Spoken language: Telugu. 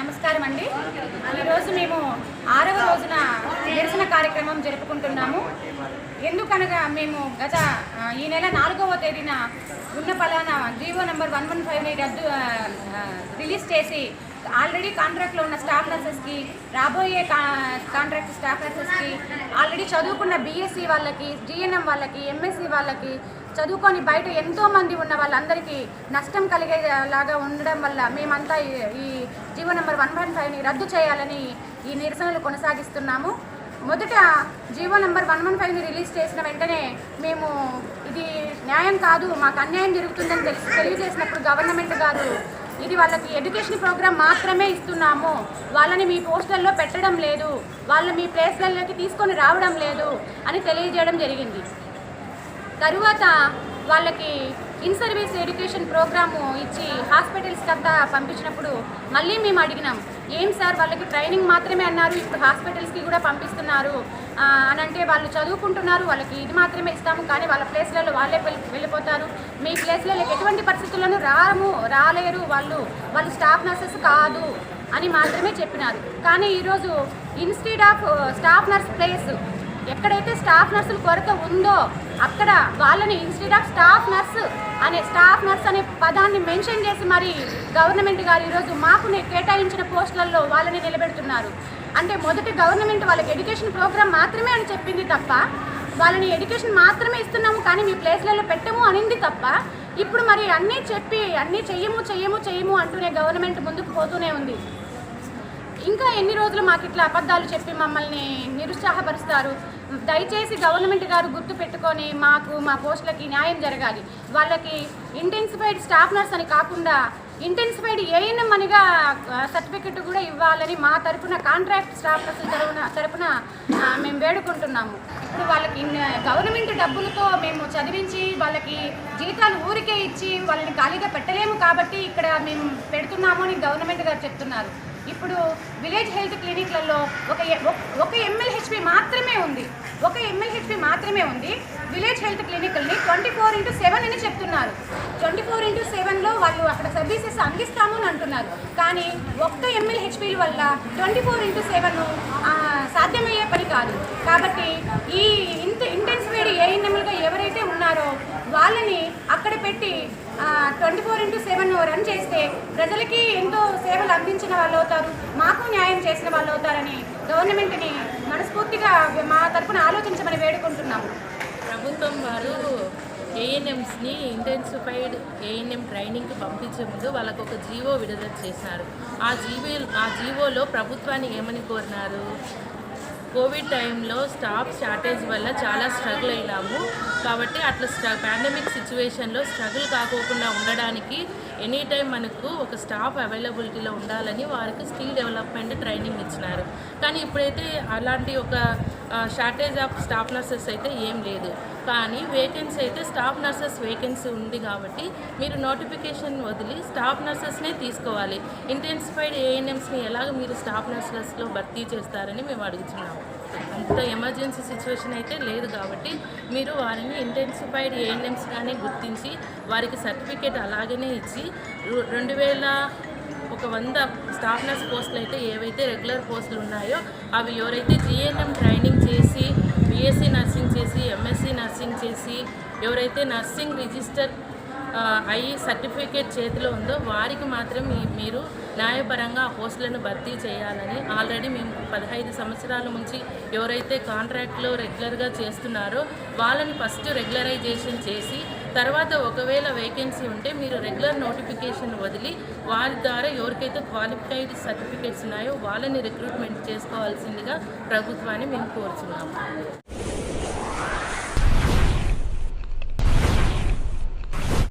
నమస్కారం అండి. ఈరోజు మేము ఆరవ రోజున నిరసన కార్యక్రమం జరుపుకుంటున్నాము. ఎందుకనగా మేము గత ఈ నెల నాలుగవ తేదీన ఉన్న పలానా జీవో నెంబర్ వన్ వన్ ఫైవ్ని రద్దు రిలీజ్ చేసి ఆల్రెడీ కాంట్రాక్ట్లో ఉన్న స్టాఫ్ నర్సెస్కి రాబోయే కా కాంట్రాక్ట్ స్టాఫ్ నర్సెస్కి ఆల్రెడీ చదువుకున్న బీఎస్సీ వాళ్ళకి జిఎన్ఎం వాళ్ళకి ఎంఎస్సీ వాళ్ళకి చదువుకొని బయట ఎంతోమంది ఉన్న వాళ్ళందరికీ నష్టం కలిగేలాగా ఉండడం వల్ల మేమంతా ఈ- జీవో నెంబర్ వన్ వన్ ఫైవ్ని రద్దు చేయాలని ఈ నిరసనలు కొనసాగిస్తున్నాము. మొదట జీవో నెంబర్ వన్ వన్ ఫైవ్ని రిలీజ్ చేసిన వెంటనే మేము ఇది న్యాయం కాదు మాకు అన్యాయం జరుగుతుందని తెలిసి తెలియజేసినప్పుడు గవర్నమెంట్ గారు ఇది వాళ్ళకి ఎడ్యుకేషన్ ప్రోగ్రామ్ మాత్రమే ఇస్తున్నాము. వాళ్ళని మీ పోస్టుల్లో పెట్టడం లేదు. వాళ్ళ మీ ప్లేస్లలోకి తీసుకొని రావడం లేదు అని తెలియజేయడం జరిగింది. తరువాత వాళ్ళకి ఇన్ సర్వీస్ ఎడ్యుకేషన్ ప్రోగ్రాము ఇచ్చి హాస్పిటల్స్కి అంతా పంపించినప్పుడు మళ్ళీ మేము అడిగినాం ఏం సార్ వాళ్ళకి ట్రైనింగ్ మాత్రమే అన్నారు ఇప్పుడు హాస్పిటల్స్కి కూడా పంపిస్తున్నారు. అని అంటే వాళ్ళు చదువుకుంటున్నారు వాళ్ళకి ఇది మాత్రమే ఇస్తాము కానీ వాళ్ళ ప్లేస్లలో వాళ్ళే వెళ్ళి వెళ్ళిపోతారు. మీ ప్లేస్లలో ఎటువంటి పరిస్థితుల్లోనూ రాము రాలేరు వాళ్ళు వాళ్ళు స్టాఫ్ నర్సెస్ కాదు అని మాత్రమే చెప్పినారు. కానీ ఈరోజు institute of staff nurse place ఎక్కడైతే స్టాఫ్ నర్సుల కొరత ఉందో అక్కడ వాళ్ళని ఇన్స్టిట్యూట్ ఆఫ్ స్టాఫ్ నర్స్ అనే స్టాఫ్ నర్స్ అనే పదాన్ని మెన్షన్ చేసి మరి గవర్నమెంట్ గారు ఈరోజు మాకు కేటాయించిన పోస్టులలో వాళ్ళని నిలబెడుతున్నారు. అంటే మొదటి గవర్నమెంట్ వాళ్ళకి ఎడ్యుకేషన్ ప్రోగ్రామ్ మాత్రమే అని చెప్పింది తప్ప వాళ్ళని ఎడ్యుకేషన్ మాత్రమే ఇస్తున్నాము కానీ మీ ప్లేస్లలో పెట్టము అనింది తప్ప ఇప్పుడు మరి అన్నీ చెప్పి అన్నీ చెయ్యము చెయ్యము చెయ్యము అంటూనే గవర్నమెంట్ ముందుకు పోతూనే ఉంది. ఇంకా ఎన్ని రోజులు మాకు ఇట్లా అబద్ధాలు చెప్పి మమ్మల్ని నిరుత్సాహపరుస్తారు? దయచేసి గవర్నమెంట్ గారు గుర్తు పెట్టుకొని మాకు మా పోస్టులకి న్యాయం జరగాలి. వాళ్ళకి ఇంటెన్సిఫైడ్ స్టాఫ్ నర్స్ అని కాకుండా ఇంటెన్సిఫైడ్ ఏఎన్ఎం అనిగా సర్టిఫికెట్ కూడా ఇవ్వాలని మా తరపున కాంట్రాక్ట్ స్టాఫ్ నర్సుల తరపున తరఫున మేము వేడుకుంటున్నాము. ఇప్పుడు వాళ్ళకి గవర్నమెంట్ డబ్బులతో మేము చదివించి వాళ్ళకి జీతాలు ఊరికే ఇచ్చి వాళ్ళని ఖాళీగా పెట్టలేము కాబట్టి ఇక్కడ మేము పెడుతున్నాము అని గవర్నమెంట్ గారు చెప్తున్నారు. ఇప్పుడు విలేజ్ హెల్త్ క్లినిక్లలో ఒక ఒక- ఒక ఎంఎల్హెచ్పి మాత్రమే ఉంది. ఒక ఎంఎల్హెచ్పి మాత్రమే ఉంది. విలేజ్ హెల్త్ క్లినిక్ని ట్వంటీ ఫోర్ ఇంటూ సెవెన్ అని చెప్తున్నారు. ట్వంటీ ఫోర్ ఇంటూ సెవెన్లో వాళ్ళు అక్కడ సర్వీసెస్ అందిస్తాము అని అంటున్నారు. కానీ ఒక్క ఎంఎల్హెచ్పిల వల్ల ట్వంటీ ఫోర్ ఇంటూ సెవెన్ సాధ్యమయ్యే పని కాదు. కాబట్టి ఈ ఇంత ఇంటెన్సిఫైడ్ ఏఎన్ఎంలుగా ఎవరైతే ఉన్నారో వాళ్ళని అక్కడ పెట్టి twenty four into seven run చేస్తే ప్రజలకి ఎంతో సేవలు అందించిన వాళ్ళు అవుతారు మాకు న్యాయం చేసిన వాళ్ళు అవుతారని గవర్నమెంట్ని మనస్ఫూర్తిగా మా తరపున ఆలోచించమని వేడుకుంటున్నాము. ప్రభుత్వం వారు ఏఎన్ఎంస్ని ఇంటెన్సిఫైడ్ ఏఎన్ఎం ట్రైనింగ్కి పంపించే ముందు వాళ్ళకు ఒక జీవో విడుదల చేశారు. ఆ జీవో ఆ జీవోలో ప్రభుత్వాన్ని ఏమని కోరినారు? కోవిడ్ టైంలో స్టాఫ్ షార్టేజ్ వల్ల చాలా స్ట్రగుల్ అయినాము. కాబట్టి అట్లా స్ట్ర పాండమిక్ సిచ్యువేషన్లో స్ట్రగుల్ కాకోకుండా ఉండడానికి ఎనీ టైం మనకు ఒక స్టాఫ్ అవైలబిలిటీలో ఉండాలని వారికి స్కిల్ డెవలప్మెంట్ ట్రైనింగ్ ఇచ్చినారు. కానీ ఇప్పుడైతే అలాంటి ఒక షార్టేజ్ ఆఫ్ స్టాఫ్ నర్సెస్ అయితే ఏం లేదు. కానీ వేకెన్సీ అయితే స్టాఫ్ నర్సెస్ వేకెన్సీ ఉంది కాబట్టి మీరు నోటిఫికేషన్ వదిలి స్టాఫ్ నర్సెస్నే తీసుకోవాలి. ఇంటెన్సిఫైడ్ ఏఎన్ఎంస్ని ఎలాగ మీరు స్టాఫ్ నర్సెస్లో భర్తీ చేస్తారని మేము అడుగుతున్నాము. అంత ఎమర్జెన్సీ సిచ్యువేషన్ అయితే లేదు కాబట్టి మీరు వారిని ఇంటెన్సిఫైడ్ ఏఎన్ఎంస్గానే గుర్తించి వారికి సర్టిఫికేట్ అలాగనే ఇచ్చి రెండు వేల ఒక వంద స్టాఫ్ నర్స్ పోస్టులు అయితే ఏవైతే రెగ్యులర్ పోస్టులు ఉన్నాయో అవి ఎవరైతే జిఎన్ఎం ట్రైనింగ్ చేసి బిఎస్సి నర్సింగ్ చేసి ఎంఎస్సి నర్సింగ్ చేసి ఎవరైతే నర్సింగ్ రిజిస్టర్ అయ్యి సర్టిఫికేట్ చేతిలో ఉందో వారికి మాత్రం మీరు న్యాయపరంగా ఆ పోస్టులను భర్తీ చేయాలని ఆల్రెడీ మేము పదహైదు సంవత్సరాల నుంచి ఎవరైతే కాంట్రాక్ట్లో రెగ్యులర్గా చేస్తున్నారో వాళ్ళని ఫస్ట్ రెగ్యులరైజేషన్ చేసి తర్వాత ఒకవేళ వేకెన్సీ ఉంటే మీరు రెగ్యులర్ నోటిఫికేషన్ వదిలి వారి ద్వారా ఎవరికైతే క్వాలిఫైడ్ సర్టిఫికేట్స్ ఉన్నాయో వాళ్ళని రిక్రూట్మెంట్ చేసుకోవాల్సిందిగా ప్రభుత్వాన్ని మేము కోరుచున్నాము.